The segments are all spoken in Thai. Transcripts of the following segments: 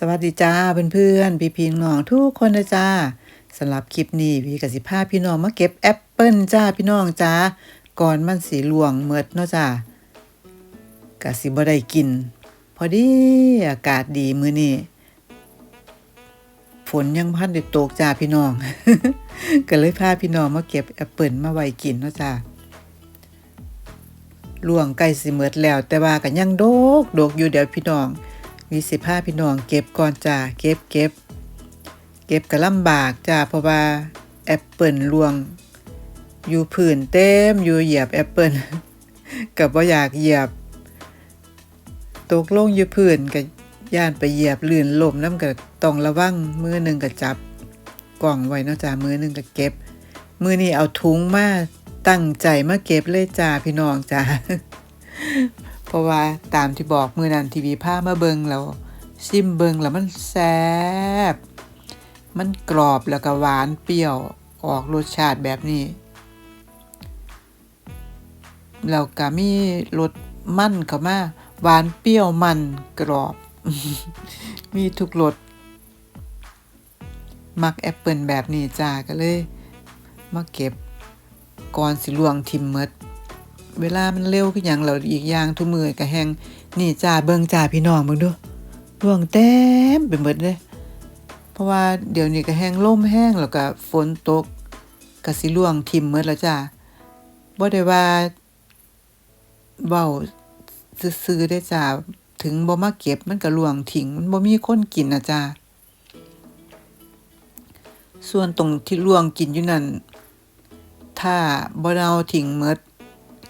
สวัสดีจ้าเพื่อนๆพี่พี่น้องทุกคนนะจ้าสำหรับคลิปนี้วีกับสิพาพี่น้องมาเก็บแอปเปิลจ้าพี่น้องจ้าก่อนมันสีหลวงเมิดเนาะจ้ากะสิบ่ได้กิน พอดีอากาศดีมื้อนี้ฝนยังพันได้ตกจ้าพี่น้อง ก็เลยพาพี่น้องมาเก็บแอปเปิลมาไว้กินเนาะจ้าหลวงใกล้สิเมิดแล้ว แต่ว่าก็ยังโดกโดกอยู่เดี๋ยวพี่น้อง มีสิผ้าพี่น้องเก็บก่อนจ้าเก็บเก็บเก็บก็ลำบากจ้าเพราะว่าแอปเปิลลวง อยู่ผื่นเต็มอยู่เหยียบแอปเปิลกับว่าอยากเหยียบ ตกลงอยู่ผื่นกับย่านไปเหยียบลื่นลมน้ำกับต้องระวังมือหนึ่งกับจับกล่องไว้นะจ้ามือหนึ่งกับเก็บ มือนี้เอาถุงมาตั้งใจมาเก็บเลยจ้าพี่น้องจ้า เพราะว่าตามที่บอกมือนั้นทีวีผ้ามาเบิงแล้วซิมเบิงแล้วมันแซ่บมันกรอบแล้วก็หวานเปรี้ยวออกรสชาติแบบนี้แล้วก็มีรสมันเข้ามาหวานเปรี้ยวมันกรอบ มีทุกรสมักแอปเปิลแบบนี้จ้าก็เลย มาเก็บก่อนสิลวงทิมเมด เวลามันเร็วขึ้นอย่างเราอีกอย่างทุกมือก็แหงนี่จ่าเบิงจ่าพี่น้องมึงดูร่วงเต็มไปหมดเลยเพราะว่าเดี๋ยวนี้ก็แห้งล่มแห้งแล้วก็ฝนตกก็สิล่วงทิมหมดแล้วจ้าบ่ได้ว่าเว้าซื่อๆได้จ้าถึงบ่มาเก็บมันก็ล่วงทิ้งมันบ่มีคนกินนะจ้าส่วนตรงที่ล่วงกินอยู่นั่นถ้าบ่เอาทิ้งหมด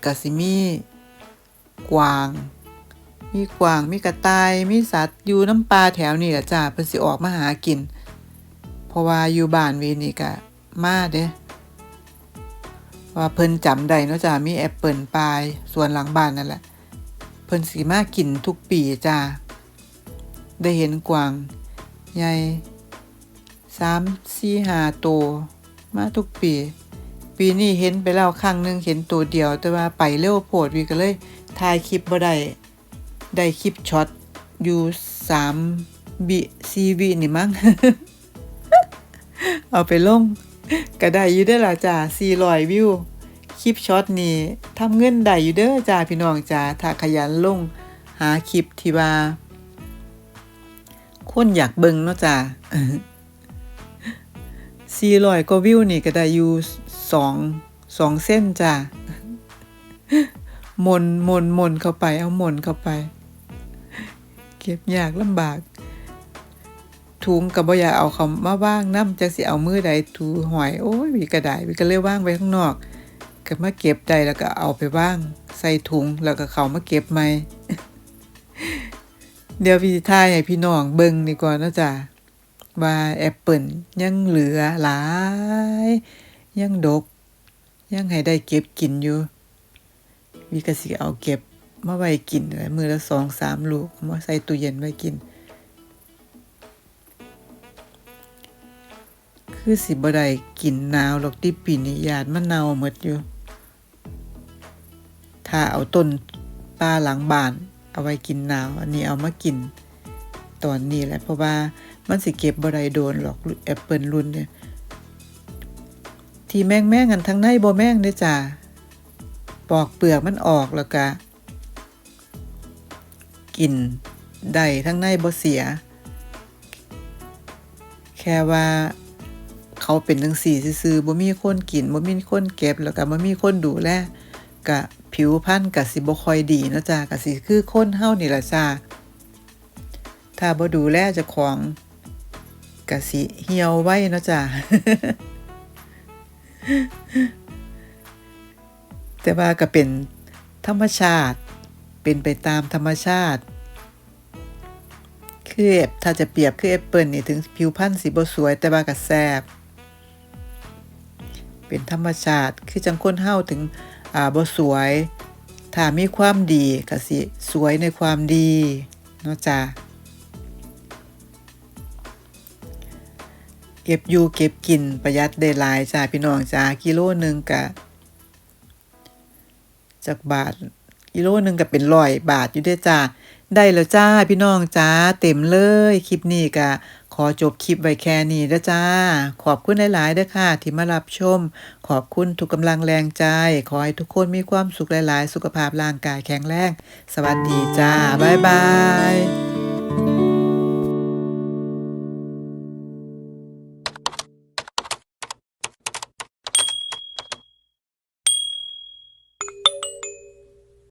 กสิมีกวาง มีกวาง มีกระต่าย มีสัตว์อยู่น้ำปลาแถวนี้แหละจ้าเพิ่นสิออกมาหากิน เพราะว่าอยู่บ้านวีนี่ก็มาเด้ว่าเพิ่นจำได้เนาะจ้ามีแอปเปิลปลายส่วนหลังบ้านนั่นแหละ เพิ่นสิมากินทุกปีจ้าได้เห็นกวางใหญ่สามสี่ห้าตัวมาทุกปี ปีนี้เห็นไปแล้วครั้งหนึ่งเห็นตัวเดียว แต่ว่าไปเร็วโพดวีก็เลยถ่ายคลิปบ่ได้ได้คลิปช็อตอยู่สามบิซีวินี่มั้งเอาไปลงก็ได้อยู่ได้ละจ้า400วิวคลิปช็อตนี้ทำเงินได้อยู่เด้อจ้าพี่น้องจ้าถ้าขยันลงหาคลิปที่ว่าคนอยากเบิ่งเนาะจ้า400กว่าวิวนี่ก็ได้อยู่ สองสองเส้นจ้ะมนมนมนเข้าไป เอามนเข้าไป เก็บยากลำบาก ถุงกับบ่อยาเอาเขามาว่างน้ำจักสิเอามือใดถูหอยโอ้ยวีก็ได้วีก็เลยว่างไว้ข้างนอกก็มาเก็บได้แล้วก็เอาไปว่าง ใส่ถุงแล้วก็เขามาเก็บใหม่เดี๋ยวพี่ทายให้พี่น้องเบิ่งดีกว่านะจ๊ะว่าแอปเปิลยังเหลือหลาย ยังดก ยังให้ได้เก็บกินอยู่วีก็สิเอาเก็บมาไว้กินเลยมือละสองสามลูกมาใส่ตู้เย็นไว้กิน คือสิบ่ได้กินหนาวหรอกที่ปีนี้ยาดมันเน่าหมดอยู่ ถ้าเอาต้นปลาหลังบ้าน เอาไว้กินหนาวอันนี้เอามากิน ตอนนี้แหละเพราะว่ามันสิเก็บบ่ได้โดนหรอกแอปเปิลรุ่นเนี่ย ที่แม่งแม่งกันทั้งในบ่แม่งเด้อจ้าปอกเปลือกมันออกแล้วก็กินได้ทั้งในบ่เสีย แค่ว่าเขาเป็นจังซี่ซื่อบ่มีคนกินบ่มีคนเก็บแล้วก็บ่มีคนดูแลก็ผิวพรรณก็สิบ่ค่อยดีเนาะจ้าก็สิคือคนเฮานี่ล่ะจ้าถ้าบ่ดูแลเจ้าของก็สิเหี่ยวไว้เนาะจ้า แต่ว่าก็เป็นธรรมชาติเป็นไปตามธรรมชาติ คือถ้าจะเปรียบคือแอปเปิลนี่ถึงผิวพรรณสีบสวยแต่ว่าก็แซบเป็นธรรมชาติคือจังคนเฮาถึงอ่าบ่สวย ถ้ามีความดีก็สิสวยในความดีเนาะจ้า เก็บอยู่เก็บกินประหยัดได้หลายจ้าพี่น้องจ้ากิโลหนึ่งกะจากบาทกิโลหนึ่งก็เป็นร้อยบาทอยู่ด้อจ้าได้แล้วจ้าพี่น้องจ้าเต็มเลยคลิปนี้ก็ขอจบคลิปไว้แค่นี้เด้อจ้า ขอบคุณหลายๆด้อค่ะ ที่มารับชม ขอบคุณทุกกำลังแรงใจ ขอให้ทุกคนมีความสุขหลายๆ สุขภาพร่างกายแข็งแรง สวัสดีจ้า บ๊ายบาย